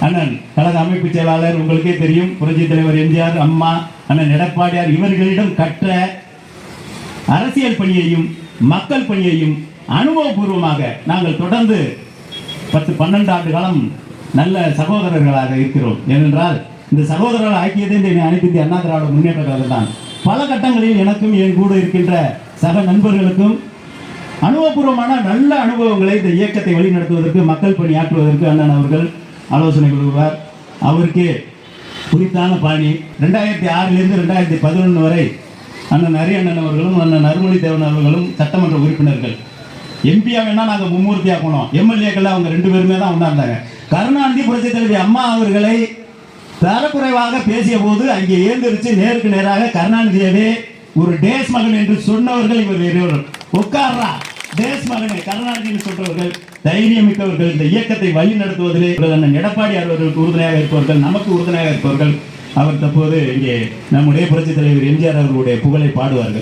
அண்ணன் கழக அமைப்பு செயலாளர் உங்களுக்கே தெரியும் புரட்சி தலைவர் எம்ஜிஆர் அம்மா அண்ணன் எடப்பாடியார் இவர்களிடம் கற்ற அரசியல் பணியையும் மக்கள் பணியையும் அனுபவபூர்வமாக நாங்கள் தொடர்ந்து பத்து பன்னெண்டு ஆண்டு காலம் நல்ல சகோதரர்களாக இருக்கிறோம். ஏனென்றால் இந்த சகோதரர்கள் ஆக்கியதே இந்த அனைத்து இந்திய அண்ணா திராவிட முன்னேற்ற கழகம் தான் பல கட்டங்களில் எனக்கும் என் கூட இருக்கின்ற சக நண்பர்களுக்கும் அனுபவபூர்வமான நல்ல அனுபவங்களை இந்த இயக்கத்தை வழிநடத்துவதற்கு மக்கள் பணி ஆற்றுவதற்கு அண்ணன் அவர்கள் ஆலோசனை கொடுப்பார் அவருக்கு குறித்தான பாணி ரெண்டாயிரத்தி ஆறிலிருந்து ரெண்டாயிரத்தி பதினொன்று வரை அண்ணன் நரியண்ணன் அவர்களும் அண்ணன் நறுமொழி தேவன் அவர்களும் சட்டமன்ற உறுப்பினர்கள். எம்பியா வேணா நாங்கள் மும்மூர்த்தியாக போனோம். எம்எல்ஏக்கள் அவங்க ரெண்டு பேருமே தான் உண்டாந்தாங்க. கருணாநிதி புரட்சி தலைவி அம்மா அவர்களை தரக்குறைவாக பேசிய போது அங்கே ஏந்திரிச்சு நேருக்கு நேராக கருணாநிதியவே ஒரு டேஸ் மகன் என்று சொன்னவர்கள் இவர் இருவர் உட்கார்றா. டேஸ் கருணாநிதினு சொல்றவர்கள் தைரியம் மிக்கவர்கள் இந்த இயக்கத்தை வழி நடத்துவதிலே அண்ணன் எடப்பாடி அவர்களுக்கு உறுதுணையாக இருப்பவர்கள் நமக்கு உறுதுணையாக இருப்பவர்கள். அவர் தற்போது இங்கே நம்முடைய புரட்சித் தலைவர் எம்ஜிஆர் அவர்களுடைய புகழை பாடுவார்கள்.